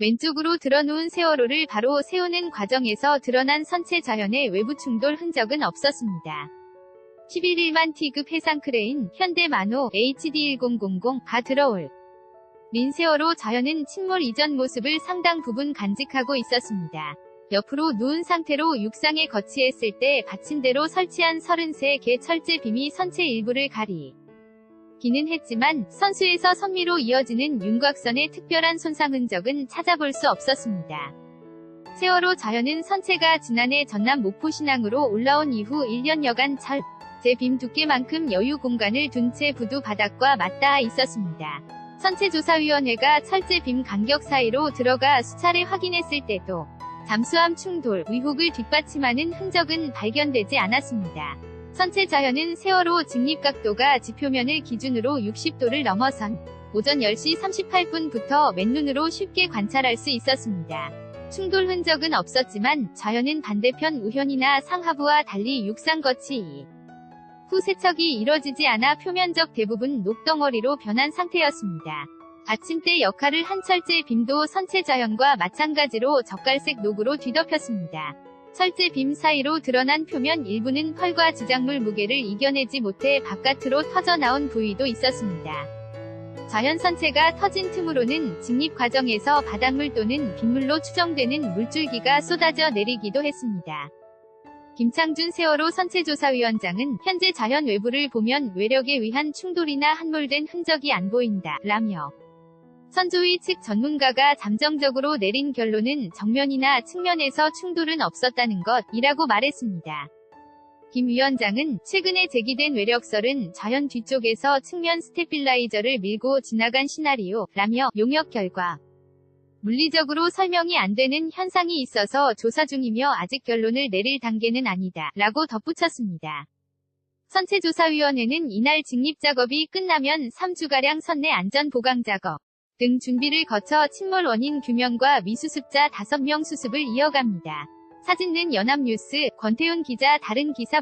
왼쪽으로 들어놓은 세월호를 바로 세우는 과정에서 드러난 선체 자연의 외부 충돌 흔적은 없었습니다. 11일만 T급 해상 크레인 현대 만호 HD1000가 들어올 린 세월호 자연은 침몰 이전 모습을 상당 부분 간직하고 있었습니다. 옆으로 누운 상태로 육상에 거치했을 때 받침대로 설치한 33개 철제 빔이 선체 일부를 가리 기는 했지만 선수에서 선미로 이어지는 윤곽선의 특별한 손상 흔적은 찾아볼 수 없었습니다. 세월호 자연은 선체가 지난해 전남 목포 신항으로 올라온 이후 1년여간 철, 제빔 두께만큼 여유 공간을 둔 채 부두 바닥과 맞닿아 있었습니다. 선체조사위원회가 철제 빔 간격 사이로 들어가 수차례 확인했을 때도 잠수함 충돌, 의혹을 뒷받침하는 흔적은 발견되지 않았습니다. 선체 자연은 세월호 직립 각도가 지표면을 기준으로 60도를 넘어선 오전 10시 38분부터 맨눈으로 쉽게 관찰할 수 있었습니다. 충돌 흔적은 없었지만 자연은 반대편 우현이나 상하부와 달리 육상 거치 후 세척이 이뤄지지 않아 표면적 대부분 녹덩어리로 변한 상태였습니다. 아침대 역할을 한 철제 빔도 선체 자연과 마찬가지로 적갈색 녹으로 뒤덮였습니다. 철제 빔 사이로 드러난 표면 일부는 펄과 지작물 무게를 이겨내지 못해 바깥으로 터져 나온 부위도 있었습니다. 자연 선체가 터진 틈으로는 직립 과정에서 바닷물 또는 빗물로 추정되는 물줄기가 쏟아져 내리기도 했습니다. 김창준 세월호 선체조사위원장은 현재 자연 외부를 보면 외력에 의한 충돌이나 함몰된 흔적이 안 보인다. 라며 선조위 측 전문가가 잠정적으로 내린 결론은 정면이나 측면에서 충돌은 없었다는 것이라고 말했습니다. 김 위원장은 최근에 제기된 외력설은 자연 뒤쪽에서 측면 스테빌라이저를 밀고 지나간 시나리오라며 용역 결과 물리적으로 설명이 안 되는 현상이 있어서 조사 중이며 아직 결론을 내릴 단계는 아니다. 라고 덧붙였습니다. 선체조사위원회는 이날 직립 작업이 끝나면 3주가량 선내 안전 보강 작업 등 준비를 거쳐 침몰 원인 규명과 미수습자 5명 수습을 이어갑니다. 사진은 연합뉴스 권태훈 기자 다른 기사